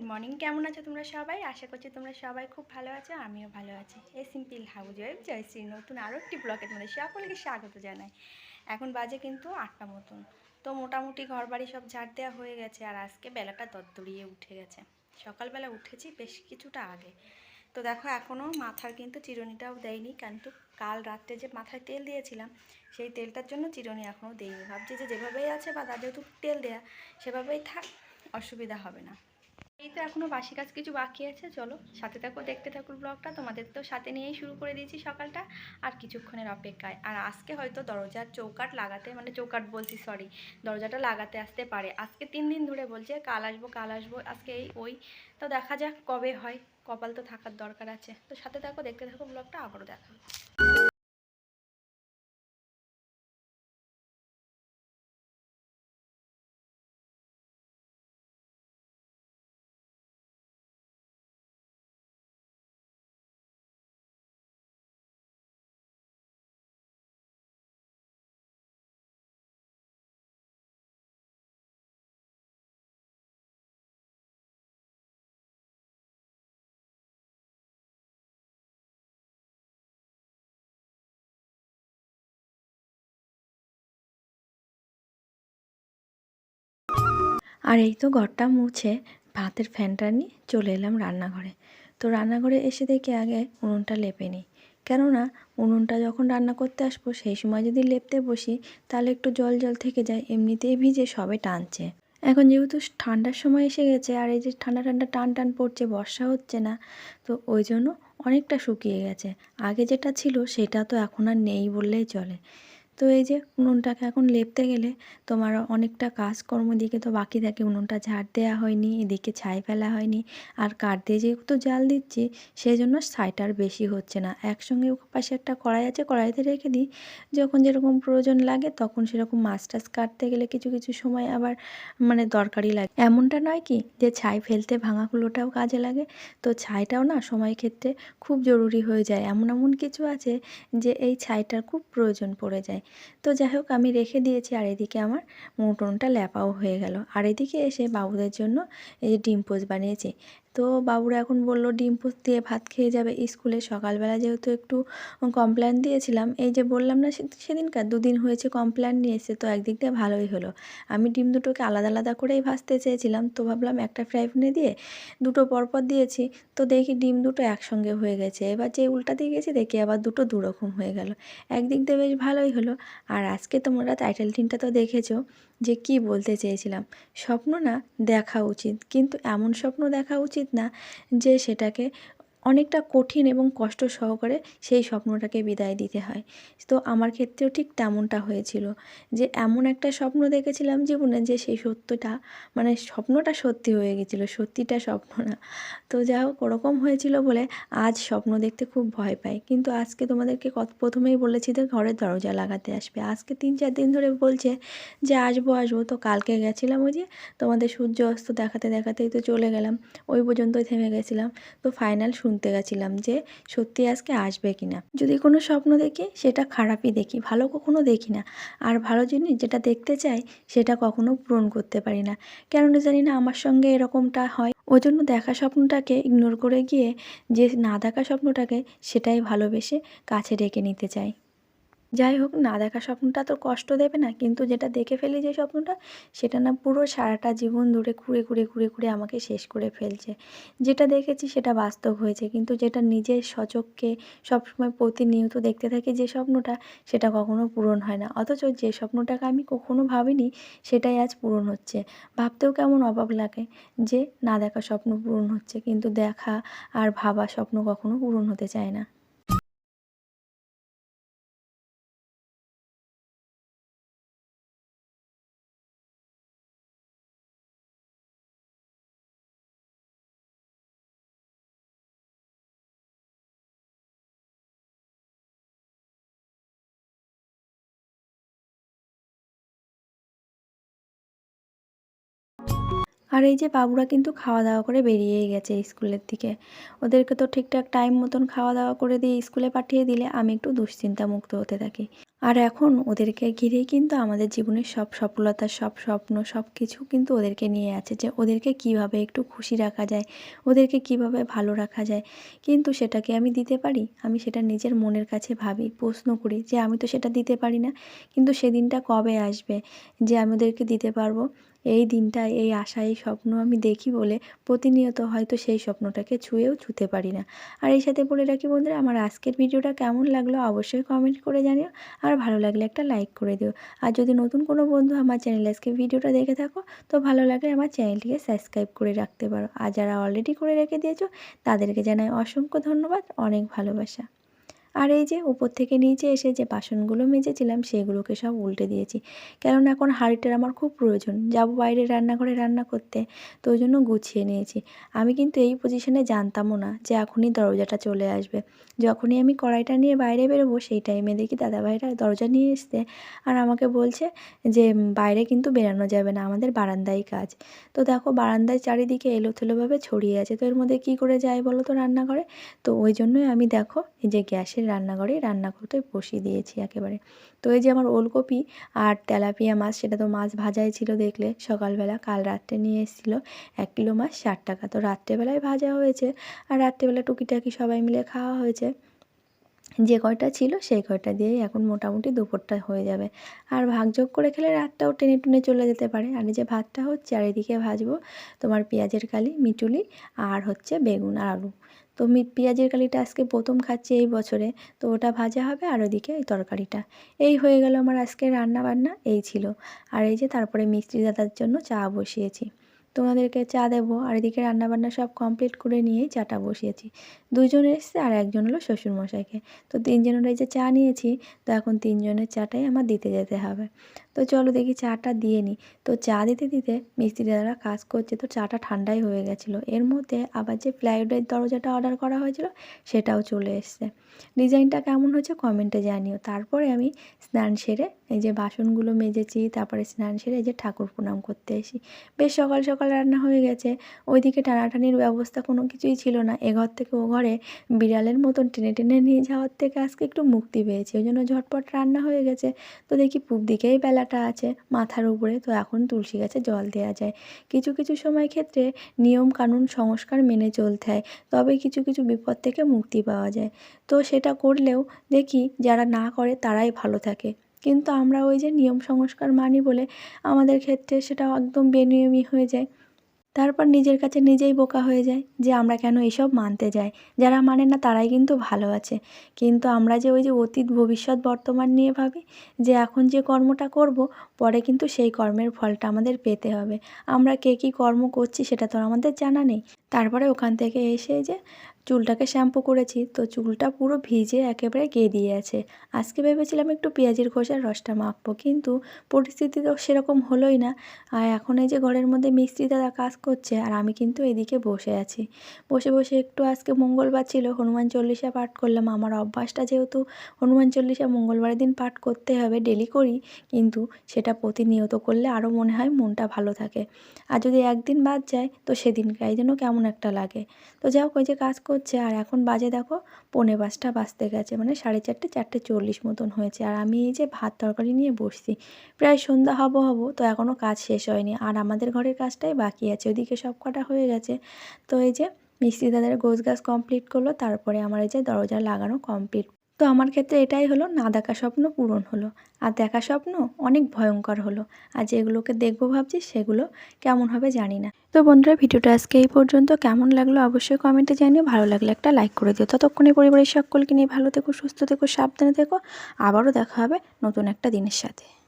Good morning. কেমন আছো তোমরা সবাই? আশা করছি তোমরা সবাই খুব ভালো আছো, আমিও ভালো আছি। এই সিম্পল হাউজ ওয়েব জয়শ্রী নতুন আরও একটি ব্লকের মধ্যে সকলকে স্বাগত জানাই। এখন বাজে কিন্তু আটটা মতন। তো মোটামুটি ঘর বাড়ি সব ঝাড় দেওয়া হয়ে গেছে আর আজকে বেলাটা দরদরিয়ে উঠে গেছে। সকালবেলা উঠেছি বেশ কিছুটা আগে। তো দেখো এখনও মাথার কিন্তু চিরুনিটাও দেয়নি কিন্তু কাল রাত্রে যে মাথায় তেল দিয়েছিলাম, সেই তেলটার জন্য চিরুনি এখনও দেয়নি ভাবছি যে যেভাবেই আছে বা তার যেহেতু তেল দেয়া, সেভাবেই থাক, অসুবিধা হবে না। তো এখনও বাসি কাজ কিছু বাকি আছে, চলো সাথে থাকো, দেখতে থাকুর ব্লগটা তোমাদের তো সাথে নিয়েই শুরু করে দিয়েছি সকালটা, আর কিছুক্ষণের অপেক্ষায়। আর আজকে হয়তো দরজার চৌকাট লাগাতে মানে চৌকাট বলছি সরি দরজাটা লাগাতে আসতে পারে। আজকে তিন দিন ধরে বলছে, কাল আসব কাল আসব, আজকে এই ওই। তো দেখা যাক কবে হয়, কপাল তো থাকার দরকার আছে। তো সাথে থাকো, দেখতে থাকো ব্লগটা আবারও দেখা হবে। আর এই তো ঘরটা মুছে ভাতের ফ্যানটা নিয়ে চলে এলাম রান্নাঘরে। তো রান্নাঘরে এসে দেখি আগে উনুনটা লেপে নিই। কেননা উনুনটা যখন রান্না করতে আসব, সেই সময় যদি লেপতে বসি, তাহলে একটু জল জল থেকে যায়, এমনিতেই ভিজে সবে টানছে। এখন যেহেতু ঠান্ডার সময় এসে গেছে, আর এই যে ঠান্ডা ঠান্ডা টান টান পড়ছে, বর্ষা হচ্ছে না, তো ওই জন্য অনেকটা শুকিয়ে গেছে। আগে যেটা ছিল, সেটা তো এখন আর নেই বললেই চলে। তো এই যে উনুনটাকে এখন লেপতে গেলে তোমার অনেকটা কাজকর্ম দিকে তো বাকি থাকে। উনুনটা ঝাড় দেওয়া হয়নি, এদিকে ছাই ফেলা হয়নি। আর কাঠ দিয়ে যেহেতু জাল দিচ্ছি সেই জন্য ছাইটা আর বেশি হচ্ছে না। একসঙ্গে পাশে একটা কড়াই আছে, কড়াইতে রেখে দিই। যখন যেরকম প্রয়োজন লাগে তখন সেরকম মাছ টাছ কাটতে গেলে কিছু কিছু সময় আবার মানে দরকারি লাগে। এমনটা নয় কি যে ছাই ফেলতে ভাঙাগুলোটাও কাজে লাগে। তো ছাইটাও না সময় ক্ষেত্রে খুব জরুরি হয়ে যায়। এমন এমন কিছু আছে যে এই ছাইটার খুব প্রয়োজন পড়ে যায়। তো যাই হোক আমি রেখে দিয়েছি। আর এদিকে আমার মুটনটা ল্যাপাও হয়ে গেল। আর এদিকে এসে বাবুদের জন্য এই যে ডিম পোস্ট বানিয়েছি। তো বাবুরা এখন বলল ডিম পোচ দিয়ে ভাত খেয়ে যাবে স্কুলে। সকালবেলা যেহেতু একটু কমপ্লেন দিয়েছিলাম, এই যে বললাম না সেদিনকার দুদিন হয়েছে কমপ্লেন নিয়ে এসে তো একদিক দিয়ে ভালোই হলো। আমি ডিম দুটোকে আলাদা আলাদা করেই ভাজতে চেয়েছিলাম, তো ভাবলাম একটা ফ্রাই প্যানে দিয়ে দুটো পরপর দিয়েছি, তো দেখি ডিম দুটো একসঙ্গে হয়ে গেছে। এবার যে উল্টা দিয়ে গেছি, দেখি আবার দুটো দুরকম হয়ে গেল। একদিক দিয়ে বেশ ভালোই হলো। আর আজকে তোমরা টাইটেল টিনটা তো দেখেছ, যে কি বলতে চেয়েছিলাম। স্বপ্ন না দেখা উচিত, কিন্তু এমন স্বপ্ন দেখা উচিত না যে সেটাকে অনেকটা কঠিন এবং কষ্ট সহকারে সেই স্বপ্নটাকে বিদায় দিতে হয়। তো আমার ক্ষেত্রেও ঠিক তেমনটা হয়েছিল যে, এমন একটা স্বপ্ন দেখেছিলাম জীবনে যে, সেই সত্যটা মানে স্বপ্নটা সত্যি হয়ে গেছিল, সত্যিটা স্বপ্ন না। তো যা হোক, ওরকম হয়েছিল বলে আজ স্বপ্ন দেখতে খুব ভয় পাই। কিন্তু আজকে তোমাদেরকে কত প্রথমেই বলেছি যে, ঘরের দরজা লাগাতে আসবে। আজকে তিন চার দিন ধরে বলছে যে, আসব আসব। তো কালকে গেছিলাম ওই যে, তোমাদের সূর্য অস্ত দেখাতে, দেখাতেই তো চলে গেলাম। ওই পর্যন্তই থেমে গেছিলাম। তো ফাইনাল শুনতে গেছিলাম যে সত্যি আজকে আসবে কি না যদি কোনো স্বপ্ন দেখি, সেটা খারাপই দেখি, ভালো কখনো দেখি না। আর ভালো জিনিস যেটা দেখতে চাই, সেটা কখনো পূরণ করতে পারি না। কেননা জানি না আমার সঙ্গে এরকমটা হয়। ওই জন্য দেখা স্বপ্নটাকে ইগনোর করে গিয়ে, যে না দেখা স্বপ্নটাকে, সেটাই ভালোবেসে কাছে ডেকে নিতে চাই। যাই হোক, না দেখা স্বপ্নটা তো কষ্ট দেবে না, কিন্তু যেটা দেখে ফেলি যে স্বপ্নটা, সেটা না পুরো সারাটা জীবন ধরে ঘুরে ঘুরে ঘুরে ঘুরে আমাকে শেষ করে ফেলছে। যেটা দেখেছি সেটা বাস্তব হয়েছে, কিন্তু যেটা নিজের সচক্ষে সবসময় প্রতিনিয়ত দেখতে থাকি যে স্বপ্নটা, সেটা কখনো পূরণ হয় না। অথচ যে স্বপ্নটাকে আমি কখনো ভাবিনি, সেটাই আজ পূরণ হচ্ছে। ভাবতেও কেমন অবাক লাগে যে, না দেখা স্বপ্ন পূরণ হচ্ছে, কিন্তু দেখা আর ভাবা স্বপ্ন কখনো পূরণ হতে চায় না। আর এই যে বাবুরা কিন্তু খাওয়া দাওয়া করে বেরিয়েই গেছে স্কুলের দিকে। ওদেরকে তো ঠিকঠাক টাইম মতন খাওয়া দাওয়া করে দিয়ে স্কুলে পাঠিয়ে দিলে আমি একটু দুশ্চিন্তা মুক্ত হতে থাকি। আর এখন ওদেরকে ঘিরেই কিন্তু আমাদের জীবনের সব সফলতা, সব স্বপ্ন, সব কিছু কিন্তু ওদেরকে নিয়ে আছে যে ওদেরকে কীভাবে একটু খুশি রাখা যায়, ওদেরকে কীভাবে ভালো রাখা যায়। কিন্তু সেটাকে আমি দিতে পারি? আমি সেটা নিজের মনের কাছে ভাবি, প্রশ্ন করি যে আমি তো সেটা দিতে পারি না, কিন্তু সেদিনটা কবে আসবে? যে আমি ওদেরকে দিতে পারব? এই দিনটা এই আশা এই স্বপ্ন আমি দেখি বলে প্রতিনিয়ত হয়তো সেই স্বপ্নটাকে ছুঁয়েও ছুঁতে পারি না। আর এই সাথে বলে রাখি বন্ধুরা, আমার আজকের ভিডিওটা কেমন লাগল অবশ্যই কমেন্ট করে জানিও। আর ভালো লাগলে একটা লাইক করে দিও। আর যদি নতুন কোনো বন্ধু আমার চ্যানেলে আজকে ভিডিওটা দেখে থাকো, তো ভালো লাগলে আমার চ্যানেলটিকে সাবস্ক্রাইব করে রাখতে পারো। আর যারা অলরেডি করে রেখে দিয়েছ, তাদেরকে জানাই অসংখ্য ধন্যবাদ। অনেক ভালোবাসা। আর এই যে উপর থেকে নিচে এসে যে বাসনগুলো মেজেছিলাম, সেগুলোকে সব উল্টে দিয়েছি। কেননা এখন হাঁড়িটার আমার খুব প্রয়োজন। যাব বাইরে রান্নাঘরে রান্না করতে, তো ওই জন্য গুছিয়ে নিয়েছি। আমি কিন্তু এই পজিশনে জানতামও না যে এখনই দরজাটা চলে আসবে। যখনই আমি কড়াইটা নিয়ে বাইরে বেরোবো, সেই টাইমে দেখি দাদাভাইরা দরজা নিয়ে এসছে আর আমাকে বলছে যে বাইরে কিন্তু বেরানো যাবে না, আমাদের বারান্দায় কাজ। তো দেখো বারান্দায় চারিদিকে এলোথেলোভাবে ছড়িয়ে আছে। তো এর মধ্যে কী করে যায় বলো তো রান্নাঘরে? তো ওই জন্যই আমি দেখো যে গ্যাসের রান্নাঘরেই রান্না করতে বসিয়ে দিয়েছি একেবারে। তো এই যে আমার ওলকপি আর তেলাপিয়া মাছ, সেটা তো মাছ ভাজাই ছিল দেখলে। সকালবেলা, কাল রাত্রে নিয়ে এসেছিল এক কিলো মাছ ষাট টাকা। তো রাত্রেবেলায় ভাজা হয়েছে আর রাত্রেবেলা টুকিটাকি সবাই মিলে খাওয়া হয়েছে। যে কয়টা ছিল সেই কয়টা দিয়েই এখন মোটামুটি দুপুরটা হয়ে যাবে। আর ভাগযোগ করে খেলে রাতটাও টেনে টুনে চলে যেতে পারে। আর যে ভাতটা হচ্ছে, আর এদিকে ভাজবো তোমার পেঁয়াজের কালি, মিটুলি আর হচ্ছে বেগুন আর আলু। তো পেঁয়াজের কালিটা আজকে প্রথম খাচ্ছি এই বছরে। তো ওটা ভাজা হবে আর ওদিকে এই তরকারিটা। এই হয়ে গেল আমার আজকে রান্না বান্না এই ছিল। আর এই যে তারপরে মিস্ত্রি দাদার জন্য চা বসিয়েছি। তোমাদেরকে চা দেবো আর এদিকে রান্নাবান্না সব কমপ্লিট করে নিয়েই চাটা বসিয়েছি। দুজন এসছে আর একজন হলো শ্বশুরমশাইকে। তো তিনজনের এই যে চা নিয়েছি, তো এখন তিনজনের চাটাই আমার দিতে যেতে হবে। তো চলো দেখি চাটা দিয়ে নিই তো চা দিতে দিতে মিস্ত্রি দাদারা কাজ করছে, তো চাটা ঠান্ডাই হয়ে গেছিল। এর মধ্যে আবার যে প্লাইউডের দরজাটা অর্ডার করা হয়েছিল, সেটাও চলে এসছে। ডিজাইনটা কেমন হয়েছে কমেন্টে জানিও। তারপরে আমি স্নান সেরে এই যে বাসনগুলো মেজেছি, তারপরে স্নান সেরে এই যে ঠাকুর প্রণাম করতে এসি বেশ সকাল সকাল রান্না হয়ে গেছে। ওইদিকে টানাটানির ব্যবস্থা কোনো কিছুই ছিল না। এ ঘর থেকে ও ঘরে বিড়ালের মতন টেনে টেনে নিয়ে যাওয়ার থেকে আজকে একটু মুক্তি পেয়েছি। ওই জন্য ঝটপট রান্না হয়ে গেছে। তো দেখি পূব দিকেই বেলাটা আছে মাথার উপরে, তো এখন তুলসী গাছে জল দেওয়া যায়। কিছু কিছু সময় ক্ষেত্রে নিয়ম কানুন সংস্কার মেনে চলতে হয়, তবে কিছু কিছু বিপদ থেকে মুক্তি পাওয়া যায়। তো সেটা করলেও দেখি যারা না করে তারাই ভালো থাকে। কিন্তু আমরা ওই যে নিয়ম সংস্কার মানি বলে আমাদের ক্ষেত্রে সেটা একদম বেনিয়মই হয়ে যায়। তারপর নিজের কাছে নিজেই বোকা হয়ে যায় যে আমরা কেন এসব মানতে যাই। যারা মানে না তারাই কিন্তু ভালো আছে। কিন্তু আমরা যে ওই যে অতীত, ভবিষ্যৎ, বর্তমান নিয়ে ভাবি, যে এখন যে কর্মটা করব, পরে কিন্তু সেই কর্মের ফলটা আমাদের পেতে হবে। আমরা কে কী কর্ম করছি সেটা তো আমাদের জানা নেই। তারপরে ওখান থেকে এসে যে চুলটাকে শ্যাম্পু করেছি, তো চুলটা পুরো ভিজে একেবারে দিয়ে আছে আজকে ভেবেছিলাম একটু পেঁয়াজের খোসার রসটা মাখবো, কিন্তু পরিস্থিতি তো সেরকম হলোই না। আর এখন এই যে ঘরের মধ্যে মিস্ত্রি দাদা কাজ করছে, আর আমি কিন্তু এদিকে বসে আছি। বসে বসে একটু আজকে মঙ্গলবার ছিল, হনুমান চল্লিশা পাঠ করলাম। আমার অভ্যাসটা যেহেতু হনুমান চল্লিশা মঙ্গলবারের দিন পাঠ করতে হবে, ডেলি করি, কিন্তু সেটা প্রতিনিয়ত করলে আরও মনে হয় মনটা ভালো থাকে। আর যদি একদিন বাদ যায়, তো সেদিনকার জন্য কেমন একটা লাগে। তো হোক, ওই যে কাজ করছে। আর এখন বাজে দেখো পনেরো পাঁচটা বাজতে গেছে মানে সাড়ে চারটে চারটে চল্লিশ মতন হয়েছে। আর আমি এই যে ভাত তরকারি নিয়ে বসছি, প্রায় সন্ধ্যা হব হব, তো এখনও কাজ শেষ হয়নি। আর আমাদের ঘরের কাজটাই বাকি আছে ওদিকে সব কটা হয়ে গেছে। তো এই যে মিস্ত্রি দাদার গোছ গাছ কমপ্লিট করল, তারপরে আমার এই যে দরজা লাগানো কমপ্লিট তো আমার ক্ষেত্রে এটাই হলো, না দেখা স্বপ্ন পূরণ হলো। আর দেখা স্বপ্ন অনেক ভয়ঙ্কর হলো। আর যেগুলোকে দেখব ভাবছি, সেগুলো কেমন হবে জানি না। তো বন্ধুরা, ভিডিওটা আজকে এই পর্যন্ত। কেমন লাগল অবশ্যই কমেন্টে জানিও। ভালো লাগলে একটা লাইক করে দিও। ততক্ষণে পরিবারের সকলকে নিয়ে ভালো থেকো, সুস্থ থেকো, সাবধানে থেকো। আবারও দেখা হবে নতুন একটা দিনের সাথে।